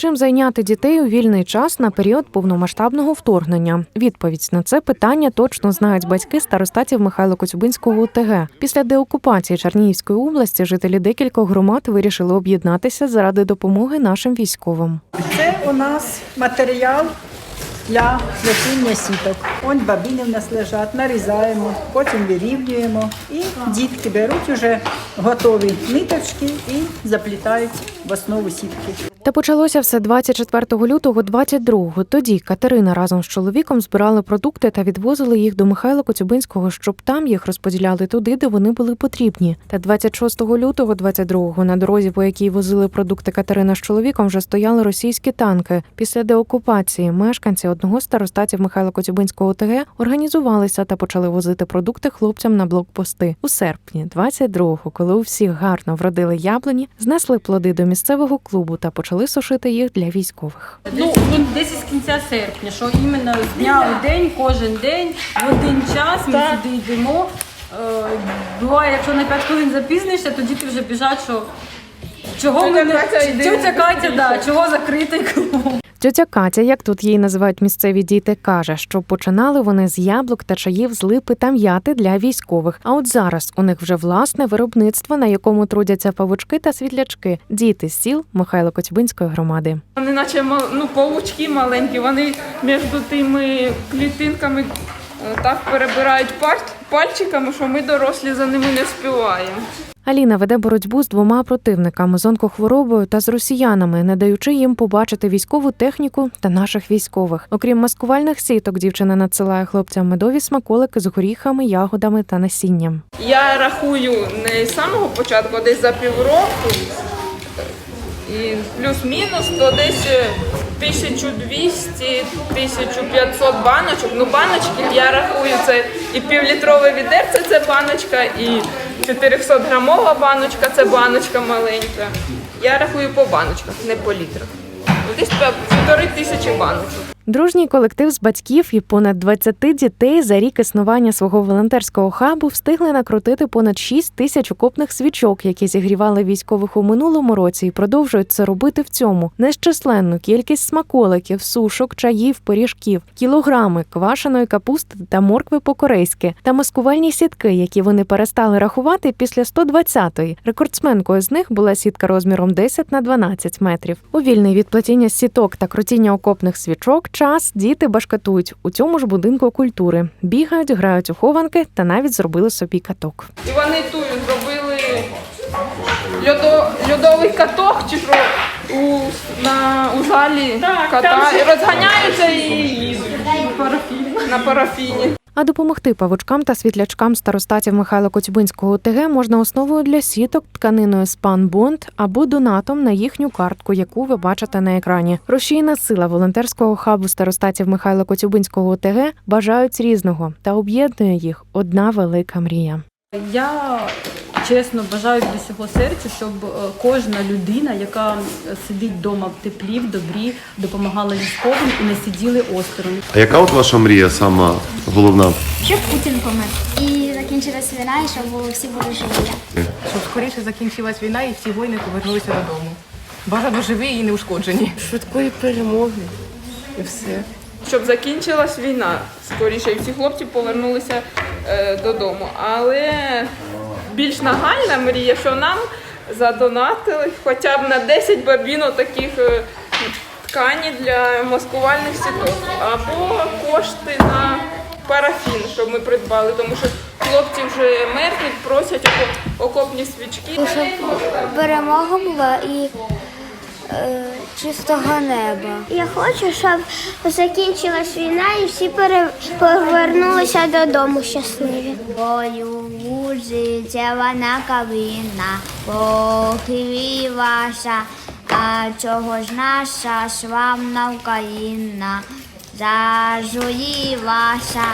Чим зайняти дітей у вільний час на період повномасштабного вторгнення? Відповідь на це питання точно знають батьки старостатів Михайла Коцюбинського ОТГ. Після деокупації Чернігівської області жителі декількох громад вирішили об'єднатися заради допомоги нашим військовим. Це у нас матеріал для плетіння сіток. Он бабіни в нас лежать, нарізаємо, потім вирівнюємо. І дітки беруть уже готові ниточки і заплітають в основу сітки. Та почалося все 24 лютого 22-го. Тоді Катерина разом з чоловіком збирали продукти та відвозили їх до Михайла Коцюбинського, щоб там їх розподіляли туди, де вони були потрібні. Та 26 лютого 22-го на дорозі, по якій возили продукти Катерина з чоловіком, вже стояли російські танки. Після деокупації мешканці одного з старостатів Михайла Коцюбинського ОТГ організувалися та почали возити продукти хлопцям на блокпости. У серпні 22-го, коли у всіх гарно вродили яблуні, знесли плоди до місцевого клубу та почали сушити їх для військових. Ну, ну, десь із кінця серпня, що іменно з дня у день, кожен день, в один час ми сюди йдемо. Е, буває, якщо на 5 хвилин запізнишся, то діти вже біжать, що чого ми не тетя Катя, да, чого закритий клуб. Тьотя Катя, як тут її називають місцеві діти, каже, що починали вони з яблук та чаїв з липи та м'яти для військових. А от зараз у них вже власне виробництво, на якому трудяться павучки та світлячки. Діти з сіл Михайло Коцюбинської громади. Вони наче ну, павучки маленькі, вони між тими клітинками е, так перебирають паль- пальчиками, що ми дорослі за ними не співаємо. Аліна веде боротьбу з двома противниками з онкохворобою та з росіянами, не даючи їм побачити військову техніку та наших військових. Окрім маскувальних сіток, дівчина надсилає хлопцям медові смаколики з горіхами, ягодами та насінням. Я рахую не з самого початку, а десь за півроку. І плюс-мінус, то десь е, 1200-1500 баночок. Ну, баночки я рахую, це і півлітрове відерце це баночка, і 400 грамова баночка це баночка маленька. Я рахую по баночках, не по літрах. Ну, Десь півтори тисячі баночок. Дружній колектив з батьків і понад 20 дітей за рік існування свого волонтерського хабу встигли накрутити понад 6 тисяч окопних свічок, які зігрівали військових у минулому році, і продовжують це робити в цьому. Нещисленну кількість смаколиків, сушок, чаїв, пиріжків, кілограми квашеної капусти та моркви по-корейськи та маскувальні сітки, які вони перестали рахувати після 120-ї. Рекордсменкою з них була сітка розміром 10 на 12 метрів. У вільний від плетіння сіток та крутіння окопних свічок час діти башкетують у цьому ж будинку культури, бігають, грають у хованки та навіть зробили собі каток. І вони тут зробили льодо, льодовий каток, чи що у, на, у залі ката, і розганяються і їдуть на парафіні. А допомогти павучкам та світлячкам старостатів Михайла Коцюбинського ОТГ можна основою для сіток тканиною спанбонд або донатом на їхню картку, яку ви бачите на екрані. Рушійна сила волонтерського хабу старостатів Михайла Коцюбинського ОТГ бажають різного та об'єднує їх одна велика мрія. Я чесно бажаю від усього серця, щоб е, кожна людина, яка сидить вдома в теплі, в добрі, допомагала військовим і не сиділи осторонь. А яка от ваша мрія сама головна? Щоб Путін помер. І закінчилась війна, і щоб всі були живі. щоб скоріше закінчилась війна і ці воїни повернулися додому. Бажано живі і неушкоджені. Швидкої перемоги. І все. Щоб закінчилась війна скоріше, і всі хлопці повернулися е, додому. Але більш нагальна мрія, що нам задонатили хоча б на 10 бабінок таких е, ткані для маскувальних сіток, або кошти на парафін, щоб ми придбали, тому що хлопці вже мертві, просять окопні свічки. Щоб перемога була і е, чистого неба. Я хочу, щоб закінчилась війна і всі пере... повернулися додому щасливі. Бою життя вона кавина, похилі ваша, а чого ж наша славна Україна, зажуї ваша.